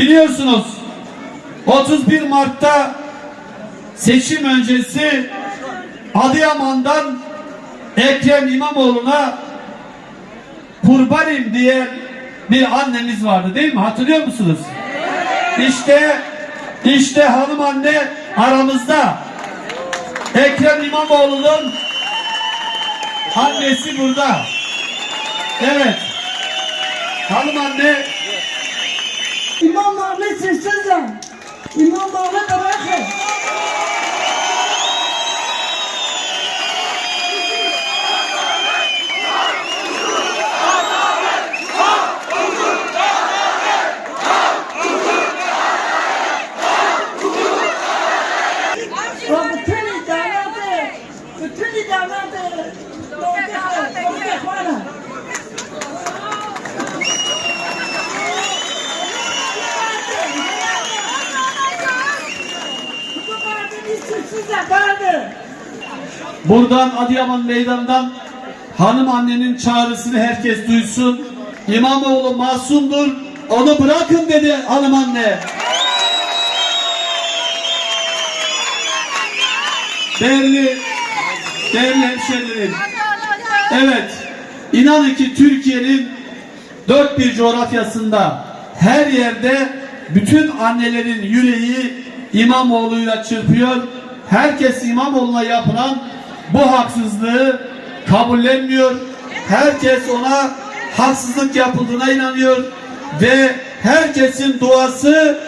Biliyorsunuz 31 Mart'ta seçim öncesi Adıyaman'dan Ekrem İmamoğlu'na kurbanım diye bir annemiz vardı değil mi? Hatırlıyor musunuz? İşte işte hanım anne aramızda. Ekrem İmamoğlu'nun annesi burada. Evet. Hanım anne sessizler. İmam Mahmut bırakın. O bütün idareleri, bütün idareleri doldu, doldu bana. Bu kadar sessizler, bağırdı. Buradan Adıyaman Meydanı'ndan hanım annenin çağrısını herkes duysun. İmamoğlu masumdur. Onu bırakın dedi hanım anne. Değerli, değerli hemşehrilerim. Evet, inanın ki Türkiye'nin dört bir coğrafyasında her yerde bütün annelerin yüreği İmamoğlu'yla çırpıyor. Herkes İmamoğlu'na yapılan bu haksızlığı kabullenmiyor. Herkes ona haksızlık yapıldığına inanıyor ve herkesin duası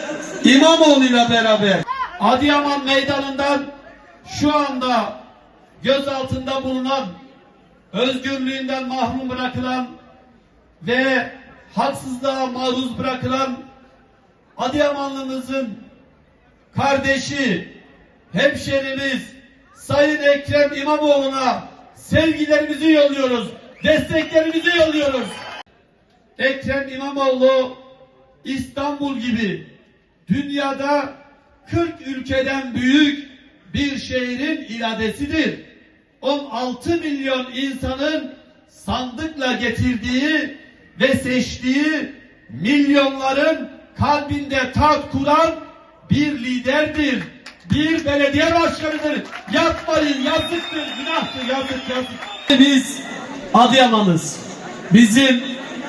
İmamoğlu'yla beraber. Adıyaman meydanından şu anda gözaltında bulunan özgürlüğünden mahrum bırakılan ve haksızlığa maruz bırakılan Adıyamanlımızın kardeşi, hemşerimiz Sayın Ekrem İmamoğlu'na sevgilerimizi yolluyoruz, desteklerimizi yolluyoruz. Ekrem İmamoğlu İstanbul gibi dünyada 40 ülkeden büyük bir şehrin iradesidir. 16 milyon insanın sandıkla getirdiği ve seçtiği milyonların kalbinde tat kuran bir liderdir. Bir belediye başkanıdır. Yapmayın yazıktır, günahtır, yazık, yazık. Biz Adıyaman'ız. Bizim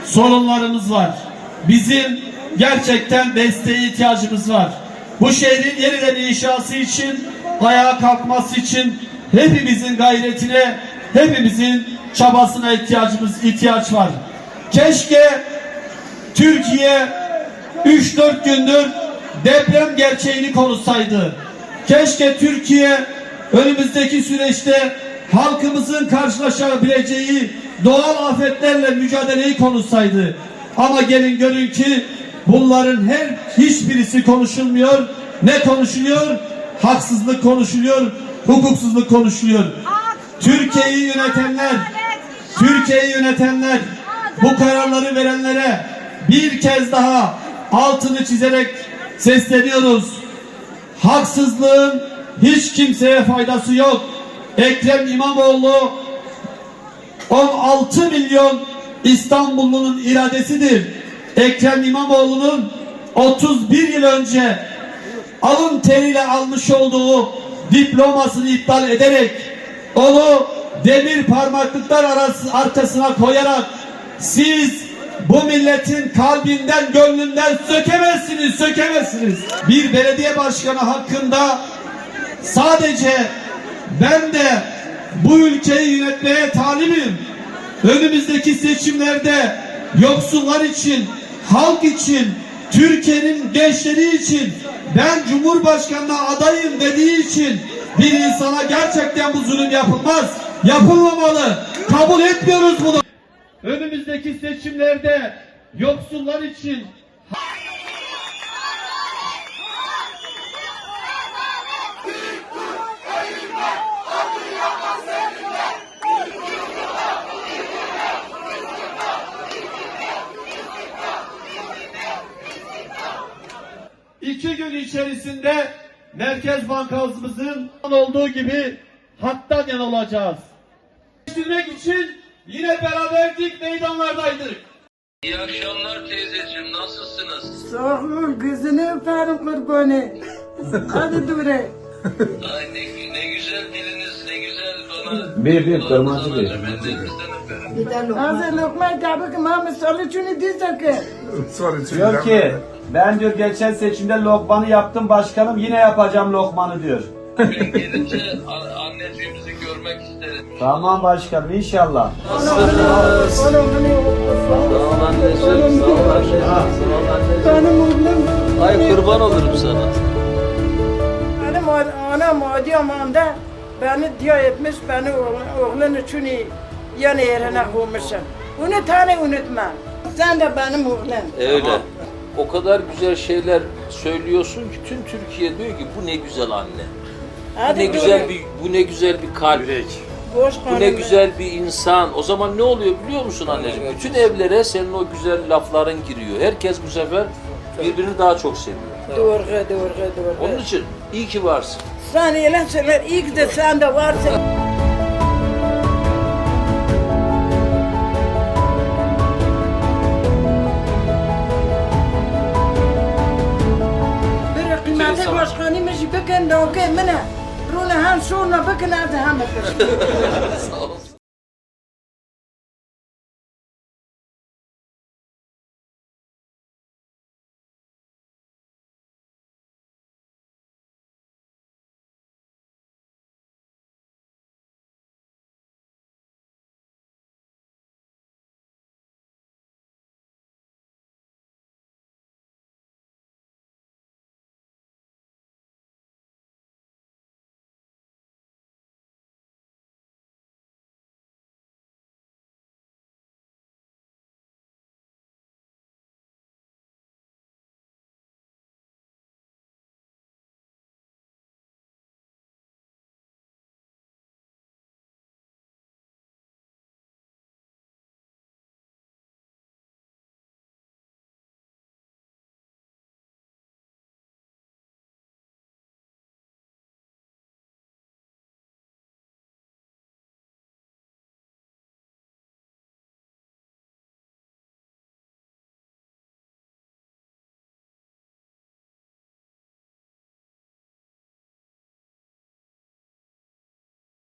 sorunlarımız var. Bizim gerçekten desteğe ihtiyacımız var. Bu şehrin yeniden inşası için, ayağa kalkması için hepimizin gayretine, hepimizin çabasına ihtiyacımız ihtiyaç var. Keşke Türkiye 3-4 gündür deprem gerçeğini konuşsaydı. Keşke Türkiye önümüzdeki süreçte halkımızın karşılaşabileceği doğal afetlerle mücadeleyi konuşsaydı. Ama gelin görün ki bunların her hiçbirisi konuşulmuyor. Ne konuşuluyor? Haksızlık konuşuluyor, hukuksuzluk konuşuluyor. Türkiye'yi yönetenler, Türkiye'yi yönetenler bu kararları verenlere bir kez daha altını çizerek sesleniyoruz. Haksızlığın hiç kimseye faydası yok. Ekrem İmamoğlu 16 milyon İstanbullunun iradesidir. Ekrem İmamoğlu'nun 31 yıl önce alın teriyle almış olduğu diplomasını iptal ederek onu demir parmaklıklar arası arkasına koyarak siz bu milletin kalbinden gönlünden sökemezsiniz sökemezsiniz. Bir belediye başkanı hakkında sadece ben de bu ülkeyi yönetmeye talibim. Önümüzdeki seçimlerde yoksullar için, halk için, Türkiye'nin gençleri için ben Cumhurbaşkanı'na adayım dediği için bir insana gerçekten bu zulüm yapılmaz. Yapılmamalı. Kabul etmiyoruz bunu. Önümüzdeki seçimlerde yoksullar için iki gün içerisinde Merkez Bankamızın olduğu gibi hattan yana olacağız. Değiştirmek için yine beraberdik meydanlardaydık. İyi akşamlar teyzeciğim, nasılsınız? Sağ ol gözünü öperim kurbanı. Hadi dure. Ay ne, ne güzel diliniz, ne güzel bana. Bir, bir, kırmızı bir. Ben de elinizden öperim. Az lokma tabi ki Mehmet salı ki. Diyor ki ben diyor geçen seçimde lokmanı yaptım başkanım yine yapacağım lokmanı diyor. Gelince anneciğimizi görmek isterim. Tamam başkanım inşallah. Benim oğlum. Ay kurban olurum sana. Benim anam Adıyaman'da beni diye etmiş, beni oğlun, oğlun için yan yerine koymuşsun. Onu tane unutma. Sen de benim oğlum. Öyle. O kadar güzel şeyler söylüyorsun ki tüm Türkiye diyor ki bu ne güzel anne. Bu Hadi ne güzel bir bu ne güzel bir kalp. Boş Bu ne güzel bir insan. O zaman ne oluyor biliyor musun anneciğim? Bütün evlere senin o güzel lafların giriyor. Herkes bu sefer birbirini daha çok seviyor. Doğru, doğru, doğru. Onun için iyi ki varsın. Sen öyle şeyler iyi ki de sen de varsın. Bir kıymetli başkanıymış bakın da نقولوا لها نشونا بك نعدها ما